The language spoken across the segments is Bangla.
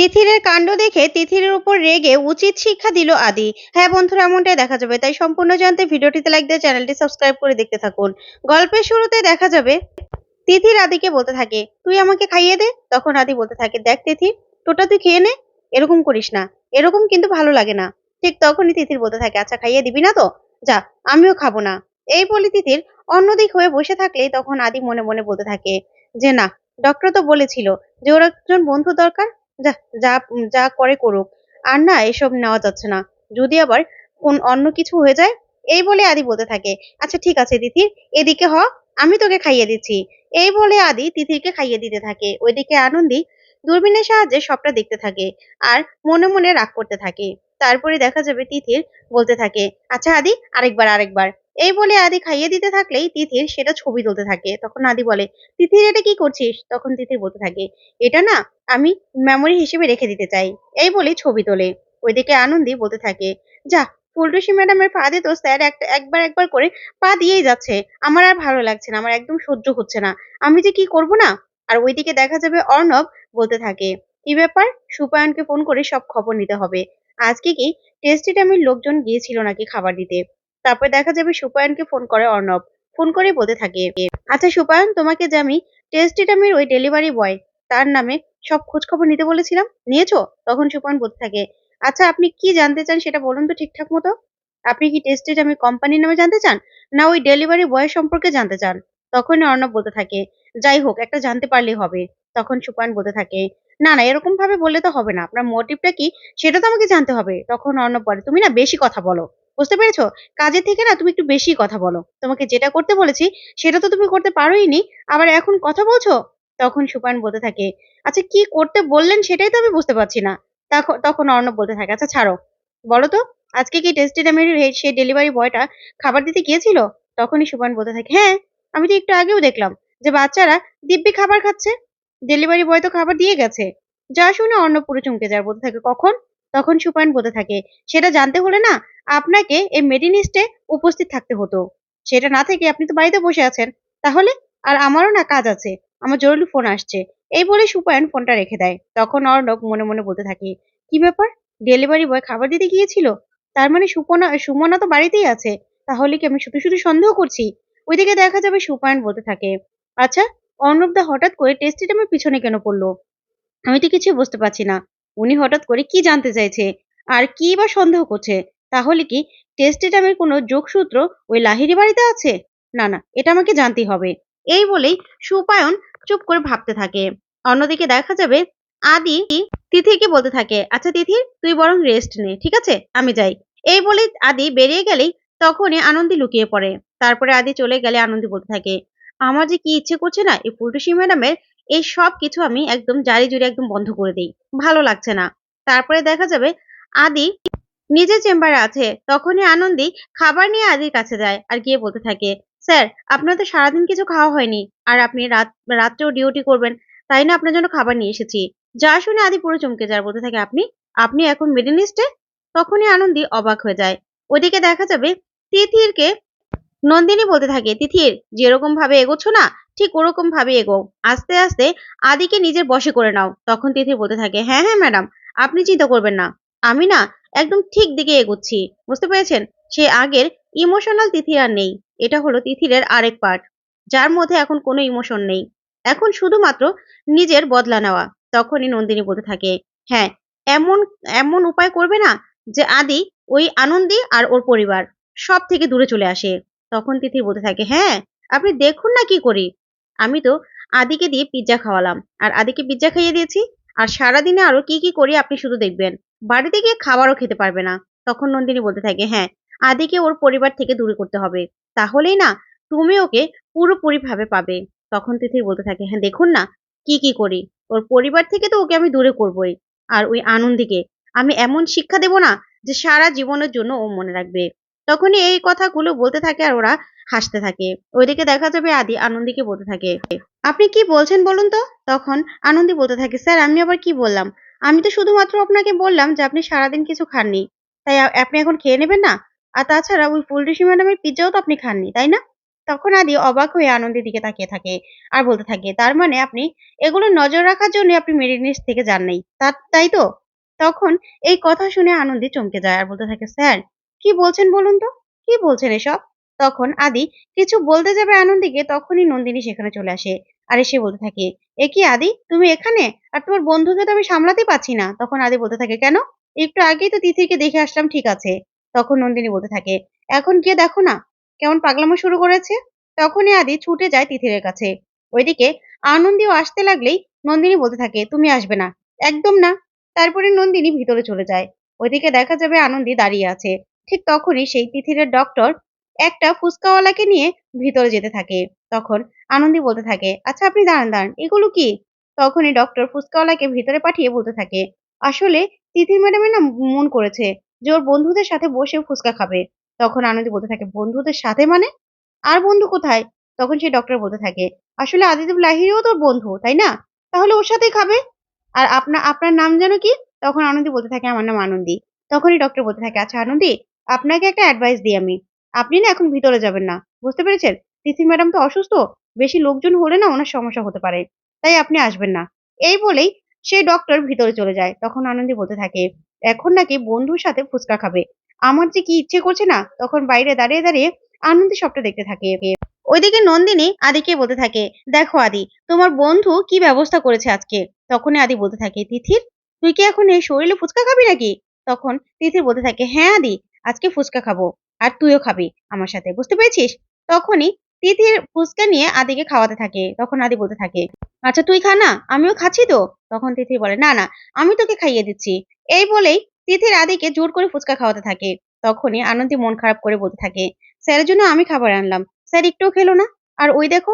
তিথিরের কাণ্ড দেখে তিথিরের উপর রেগে উচিত শিক্ষা দিল আদি। হ্যাঁ বন্ধুরা, এমনটাই দেখা যাবে। তাই সম্পূর্ণ জানতে ভিডিওটিতে লাইক দিয়ে চ্যানেলটি সাবস্ক্রাইব করে দেখতে থাকুন। গল্পের শুরুতে দেখা যাবে, তিথির আদিকে বলতে থাকে, তুই আমাকে খাইয়ে দে? তখন আদি বলতে থাকে, দেখ তিথি তোটা তুই খেয়ে নে, এরকম করিস না। এরকম কিন্তু ভালো লাগে না। ঠিক তখনই তিথির বলতে থাকে আচ্ছা খাইয়ে দিবি না তো? যা, আমিও খাব না। এই বলে তিথির অন্যদিক হয়ে বসে থাকলে তখন আদি মনে মনে বলতে থাকে, যে না ডক্টর তো বলেছিল যে ওর একজন বন্ধু দরকার যা যা যা করে করুক। আর না, এসব নেওয়া যাচ্ছে না। যদি আবার কোন অন্য কিছু হয়ে যায়, এই বলে আদি বলতে থাকে। আচ্ছা ঠিক আছে, তিথির, এদিকে হ, আমি তোকে খাইয়ে দিচ্ছি। এই বলে আদি তিথিরকে খাইয়ে দিতে থাকে। ওইদিকে আনন্দি দূরবীনের সাহায্যে সবটা দেখতে থাকে আর মনে মনে রাগ করতে থাকে। তারপরে দেখা যাবে তিথির বলতে থাকে আচ্ছা আদি, আরেকবার আরেকবার। এই বলে আদি খাইয়ে দিতে থাকলেই তিথির সেটা ছবি তুলতে থাকে। তখন আদি বলে, তিথির, এটা কি করছিস? তখন তিথির বলতে থাকে, এটা না আমি মেমোরি হিসেবে রেখে দিতে চাই। এই বলে ছবি তোলে। ওইদিকে আনন্দি বলতে থাকে, যা, ফুলটুসি ম্যাডামের পা দিয়ে তো স্যার একটা একবার একবার করে পা দিয়েই যাচ্ছে। আমার আর ভালো লাগছে না, আমার একদম সহ্য হচ্ছে না। আমি যে কি করব না? আর ওইদিকে দেখা যাবে অর্ণব বলতে থাকে, কি ব্যাপার? সুপায়নকে ফোন করে সব খবর নিতে হবে। আজকে কি টেস্টি টাইমের লোকজন গিয়েছিল নাকি খাবার দিতে? তারপর দেখা যাবে সুপায়নকে ফোন করে অর্ণব। ফোন করে বলতে থাকে। আচ্ছা সুপায়ন, তোমাকে যে আমি টেস্টি টাইমের ওই ডেলিভারি বয় তার নামে সব খোঁজ খবর নিতে বলেছিলাম, নিয়েছো? তখন সুপায়ন বলতে থাকে আচ্ছা আপনি কি জানতে চান সেটা বলুন তো ঠিকঠাক মতো। আপনি কি টেস্টেড আমি কোম্পানির নামে জানতে চান? না, ওই ডেলিভারি বয় সম্পর্কে জানতে চান। তখন অর্ণব বলতে থাকে, যাই হোক, একটা জানতে পারলেই হবে। তখন সুপায়ন বলতে থাকে, না না এরকম ভাবে বললে তো হবে না। আপনার মোটিভটা কি? সেটা তো আমাকে জানতে হবে। তখন অর্ণব বলে, তুমি না বেশি কথা বলো। বুঝতে পেরেছ? কাজের থেকে না তুমি একটু বেশি কথা বলো। তোমাকে যেটা করতে বলেছি, সেটা তো তুমি করতে পারোই নি আবার এখন কথা বলছো? তখন সুপায়ন বলতে থাকে আচ্ছা কি করতে বললেন সেটাই তো আমি বুঝতে পারছি না। তখন অর্ণব বলতে থাকে আচ্ছা ছাড়ো। বলো তো, আজকে কি টেস্টি ডামের সেই ডেলিভারি বয়টা খাবার দিতে গিয়েছিল? তখনই সুপায়ন বলতে থাকে হ্যাঁ আমি তো একটু আগেও দেখলাম যে বাচ্চারা দিব্যি খাবার খাচ্ছে। ডেলিভারি বয় তো খাবার দিয়ে গেছে। যা শুনে অর্ণব পুরো চমকে যায়, বলতে থাকে, কখন? তখন সুপায়ন বলতে থাকে, সেটা জানতে হলে না আপনাকে এই মেডিনিস্টে উপস্থিত থাকতে হতো। সেটা না থেকে আপনি তো বাড়িতে বসে আছেন। তাহলে আর আমারও না কাজ আছে। আমার জরুরি ফোন আসছে। এই বলে সুপায়ন ফোনটা রেখে দেয়। তখন অর্ণব মনে মনে বলতে থাকে, কি ব্যাপার? ডেলিভারি বয় খাবার দিতে গিয়েছিল? তার মানে সুপনা সুমনা তো বাড়িতেই আছে। তাহলে কি আমি শুধু শুধু সন্দেহ করছি? ওইদিকে দেখা যাবে সুপায়ন বলতে থাকে আচ্ছা অর্ণব দা হঠাৎ করে টেস্টি আমার পিছনে কেন পড়ল? আমি তো কিছু বুঝতে পারছি না। উনি হঠাৎ করে কি জানতে চাইছে? আর কি বা সন্দেহ করছে? তাহলে কি টেস্টি টাইমের কোনো যোগসূত্র ওই লাহিরি বাড়িতে আছে? না না, এটা আমাকে জানতেই হবে। এই বলেই সুপায়ন চুপ করে ভাবতে থাকে। অন্যদিকে দেখা যাবে আদি তিথিকে বলতে থাকে আচ্ছা তিথি, তুই বরং রেস্ট নে, ঠিক আছে? আমি যাই। এই বলে আদি বেরিয়ে গেলেই তখনই আনন্দি লুকিয়ে পড়ে। তারপরে আদি চলে গেলে আনন্দি বলতে থাকে, আমার যে কি ইচ্ছে করছে না, এই ফুলটুসি ম্যাডামের এই সব কিছু আমি একদম জারি জুড়ে একদম বন্ধ করে দিই। ভালো লাগছে না। তারপরে দেখা যাবে আদি নিজের চেম্বারে আছে। তখনই আনন্দি খাবার নিয়ে আদির কাছে যায় আর গিয়ে বলতে থাকে, স্যার, আপনার তো সারাদিন কিছু খাওয়া হয়নি আর আপনি রাত, রাত্রেও ডিউটি করবেন, তাই না আপনার জন্য খাবার নিয়ে এসেছি। যা শুনে আদি পুরো চমকে যায়, বলতে থাকে, আপনি আপনি এখন মিডিল ইস্টে? তখনই আনন্দি অবাক হয়ে যায়। ওদিকে দেখা যাবে তিথিরকে নন্দিনী বলতে থাকে, তিথির যেরকম ভাবে এগোচ্ছ না ঠিক ওরকম ভাবে এগো। আস্তে আস্তে আদিকে নিজের বসে করে নাও। তখন তিথি বলতে থাকে হ্যাঁ হ্যাঁ ম্যাডাম, আপনি চিন্তা করবেন না। আমি না একদম ঠিক দিকে এগোচ্ছি। বুঝতে পেরেছেন? সে আগের ইমোশনাল তিথি আর নেই। এটা হলো তিথিরের আরেক পার্ট। যার মধ্যে এখন কোনো ইমোশন নেই। এখন শুধুমাত্র নিজের বদলা নেওয়া। তখনই নন্দিনী বলতে থাকে হ্যাঁ এমন এমন উপায় করবে না যে আদি ওই আনন্দি আর ওর পরিবার সব থেকে দূরে চলে আসে। তখন তিথি বলতে থাকে হ্যাঁ আপনি দেখুন না কি করি। আমি তো আদিকে দিয়ে পিৎজা খাওয়ালাম। আর আদিকে পিৎজা খাইয়ে দিয়েছি? আর সারাদিনে আরও কি কি করি আপনি শুধু দেখবেন। বাড়িতে গিয়ে খাবারও খেতে পারবে না। তখন নন্দিনী বলতে থাকে হ্যাঁ আদিকে ওর পরিবার থেকে দূরে করতে হবে। তাহলেই না তুমি ওকে পুরোপুরি ভাবে পাবে। তখন তিথি বলতে থাকে হ্যাঁ দেখুন না কি কি করি। ওর পরিবার থেকে তো ওকে আমি দূরে করবই। আর ওই আনন্দিকে আমি এমন শিক্ষা দেব না যে সারা জীবনের জন্য ও মনে রাখবে। তখনই এই কথাগুলো বলতে থাকে আর ওরা হাসতে থাকে। ওইদিকে দেখা যাবে আদি আনন্দীকে বলতে থাকে। আপনি কি বলছেন বলুন তো? তখন আনন্দী বলতে থাকে, স্যার, আমি আবার কি বললাম? আমি তো শুধুমাত্র আপনাকে বললাম যে আপনি সারাদিন কিছু খাননি। তাই আপনি এখন খেয়ে নেবেন না? আর তাছাড়া ওই ফুলটুসি ম্যাডামের পিৎজাও তো আপনি খাননি, তাই না? তখন আদি অবাক হয়ে আনন্দের দিকে তাকিয়ে থাকে আর বলতে থাকে, তার মানে আপনি এগুলো নজর রাখার জন্য আপনি মেরিনিস থেকে যান নাই তা- তাই তো? তখন এই কথা শুনে আনন্দি চমকে যায় আর বলতে থাকে, স্যার, কি বলছেন বলুন তো? কি বলছেন এসব? তখন আদি, কিছু বলতে যাবে আনন্দীকে? তখনই নন্দিনী সেখানে চলে আসে। আর এসে বলতে থাকে, এ কি আদি, তুমি এখানে? আর তোমার বন্ধুকে তো আমি সামলাতে পারছি না। তখন আদি বলতে থাকে, কেন? একটু আগেই তো তিথিকে দেখে আসলাম, ঠিক আছে। তখন নন্দিনী বলতে থাকে, এখন গিয়ে দেখো না, কেমন পাগলামো শুরু করেছে? তখনই আদি ছুটে যায় তিথিরের কাছে। ওইদিকে আনন্দীও আসতে লাগলেই নন্দিনী বলতে থাকে, তুমি আসবে না। একদম না। তারপরে নন্দিনী ভিতরে চলে যায়। ওইদিকে দেখা যাবে আনন্দী দাঁড়িয়ে আছে। ঠিক তখনই সেই তিথিরের ডক্টর একটা ফুচকাওয়ালাকে নিয়ে ভিতরে যেতে থাকে। তখন আনন্দী বলতে থাকে আচ্ছা আপনি দাঁড়ান দাঁড়ান, এগুলো কি? তখনই ডক্টর ফুচকাওয়ালাকে ভিতরে পাঠিয়ে বলতে থাকে, আসলে তিথির ম্যাডামের না মন করেছে, যে ওর বন্ধুদের সাথে বসে ফুচকা খাবে। তখন আনন্দী বলতে থাকে, বন্ধুদের সাথে মানে? আর বন্ধু কোথায়? তখন সে ডক্টর বলতে থাকে, আসলে আদিদেব লাহিরিও তোর বন্ধু, তাই না? তাহলে ওর সাথেই খাবে। আর আপনার আপনার নাম যেন কি? তখন আনন্দী বলতে থাকে, আমার নাম আনন্দী। তখনই ডক্টর বলতে থাকে আচ্ছা আনন্দী, আপনাকে একটা অ্যাডভাইস দিই আমি। আপনি না এখন ভিতরে যাবেন না, বুঝতে পেরেছেন? তিথি ম্যাডাম তো অসুস্থ, বেশি লোকজন হলে না ওনার সমস্যা হতে পারে, তাই আপনি আসবেন না। এই বলেই সে ডক্টর ভিতরে চলে যায়, তখন আনন্দী বলতে থাকে, এখন নাকি বন্ধুর সাথে ফুচকা খাবে, আমার যে কি ইচ্ছে করছে না? তখন বাইরে দাঁড়িয়ে দাঁড়িয়ে আনন্দী সবটা দেখতে থাকে। ওইদিকে নন্দিনী আদিকে বলতে থাকে, দেখো আদি, তোমার বন্ধু কি ব্যবস্থা করেছে আজকে? তখনই আদি বলতে থাকে তিথির তুই কি এখন এই শরীরে ফুচকা খাবি নাকি? তখন তিথির বলতে থাকে হ্যাঁ আদি, আজকে ফুচকা খাব। আর তুইও খাবি, আমার সাথে, বুঝতে পেরেছিস? তখনই তিথির ফুচকা নিয়ে আদিকে খাওয়াতে থাকে, তখন আদি বলতে থাকে আচ্ছা তুই খা না, আমিও খাচ্ছি তো? তখন তিথি বলে, না না, আমি তোকে খাইয়ে দিচ্ছি। এই বলেই তিথির আদিকে জোর করে ফুচকা খাওয়াতে থাকে, তখনই আনন্দী মন খারাপ করে বলতে থাকে, স্যারের জন্য আমি খাবার আনলাম, স্যার একটুও খেলো না? আর ওই দেখো,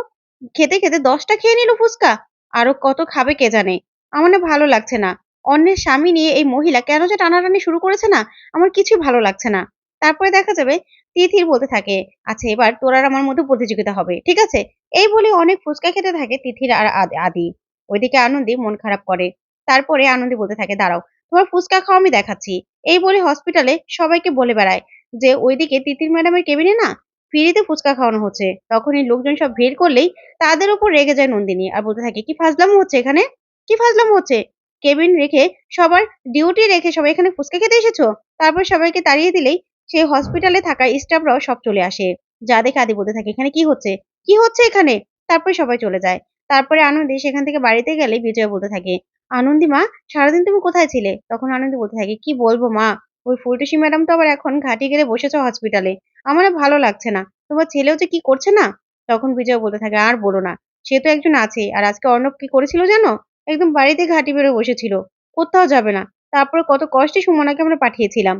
খেতে খেতে দশটা খেয়ে নিল ফুচকা, আরও কত খাবে কে জানে, আমার না ভালো লাগছে না, অন্যের স্বামী নিয়ে এই মহিলা কেন যে টানাটানি শুরু করেছে না, আমার কিছুই ভালো লাগছে না। তারপরে দেখা যাবে তিথির বলতে থাকে আচ্ছা এবার তোর আর আমার মধ্যে প্রতিযোগিতা হবে, ঠিক আছে? এই বলে অনেক ফুচকা খেতে থাকে তিথির আর আদি ওইদিকে আনন্দী মন খারাপ করে। তারপরে আনন্দী বলতে থাকে, দাঁড়াও, তোমার ফুচকা খাওয়া আমি দেখাচ্ছি। এই বলে হসপিটালে সবাইকে বলে বেড়ায় যে, ওইদিকে তিতির ম্যাডামের কেবিনে না ফ্রিতে ফুচকা খাওয়ানো হচ্ছে। তখনই লোকজন সব ভিড় করলেই তাদের উপর রেগে যায় নন্দিনী আর বলতে থাকে, কি ফাজলাম হচ্ছে এখানে? কি ফাজলাম হচ্ছে? কেবিন রেখে সবার ডিউটি রেখে সবাই এখানে ফুচকা খেতে এসেছ? তারপর সবাইকে তাড়িয়ে দিলেই সেই হসপিটালে থাকা স্টাফরাও সব চলে আসে। যা দেখে আদি বলতে থাকে, এখানে কি হচ্ছে? কি হচ্ছে এখানে? তারপরে সবাই চলে যায়। তারপরে আনন্দী সেখান থেকে বাড়িতে গেলে বিজয় বলতে থাকে, আনন্দি মা, সারাদিন তুমি কোথায় ছিলে? তখন আনন্দী বলতে থাকে, কি বলব মা, ওই ফুলটুসি ম্যাডাম তো আবার এখন ঘাটি গেলে বসেছে হসপিটালে আমার ভালো লাগছে না। তোমার ছেলেও যে কি করছে না? তখন বিজয় বলতে থাকে, আর বলো না, সে তো একজন আছে, আর আজকে অর্ণব কি করেছিল জানো? একদম বাড়িতে ঘাটি বেরো বসেছিল, কোথাও যাবে না। তারপরে কত কষ্টে সুমনাকে আমরা পাঠিয়েছিলাম।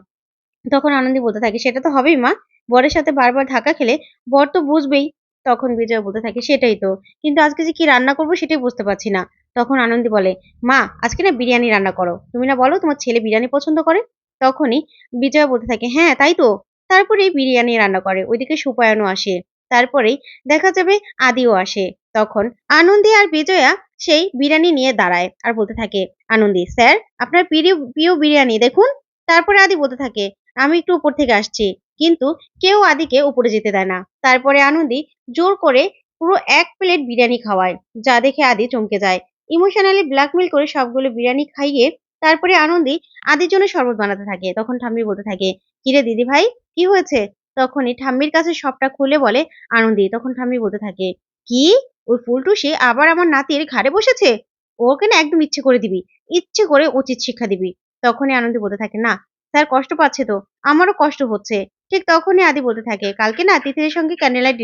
তখন আনন্দী বলতে থাকে, সেটা তো হবেই মা। বরের সাথে বারবার ধাক্কা খেলে বর তো বুঝবেই। তখন বিজয় বলতে থাকে, সেটাই তো। কিন্তু আজকে যে কি রান্না করব সেটাই বুঝতে পারছি না। তখন আনন্দী বলে, মা, আজকে না বিরিয়ানি রান্না করো। তুমি না বলো তোমার ছেলে বিরিয়ানি পছন্দ করে? তখনই বিজয় বলতে থাকে হ্যাঁ তাই তো। তারপরে বিরিয়ানি রান্না করে। ওইদিকে সুপায়নও আসে। তারপরেই দেখা যাবে আদিও আসে। তখন আনন্দী আর বিজয়া সেই বিরিয়ানি নিয়ে দাঁড়ায় আর বলতে থাকে, আনন্দী, স্যার, আপনার প্রিয় প্রিয় বিরিয়ানি, দেখুন। তারপরে আদি বলতে থাকে আমি একটু উপর থেকে আসছি। কিন্তু কেউ আদিকে উপরে যেতে দেয় না। তারপরে আনন্দী জোর করে পুরো এক প্লেট বিরিয়ানি খাওয়ায়, যা দেখে আদি চমকে যায়। ইমোশনালি ব্ল্যাকমেল করে সবগুলো বিরিয়ানি খাইয়ে তারপরে আনন্দী আদির জন্য শরবত বানাতে থাকে। তখন ঠাম্মি বলতে থাকে, কিরে দিদি ভাই, কি হয়েছে? তখনই ঠাম্মির কাছে সবটা খুলে বলে আনন্দী। তখন ঠাম্মি বলতে থাকে, কি? ওই ফুলটুসি আবার আমার নাতির ঘাড়ে বসেছে? ওকে না একদম ইচ্ছে করে দিবি। ইচ্ছে করে উচিত শিক্ষা দিবি। তখনই আনন্দী বলতে থাকে, না স্যার কষ্ট পাচ্ছে তো? আমারও কষ্ট হচ্ছে। ঠিক তখনই আদি বলতে থাকে, কালকে না তিথির সঙ্গে ক্যান্ডেল লাইট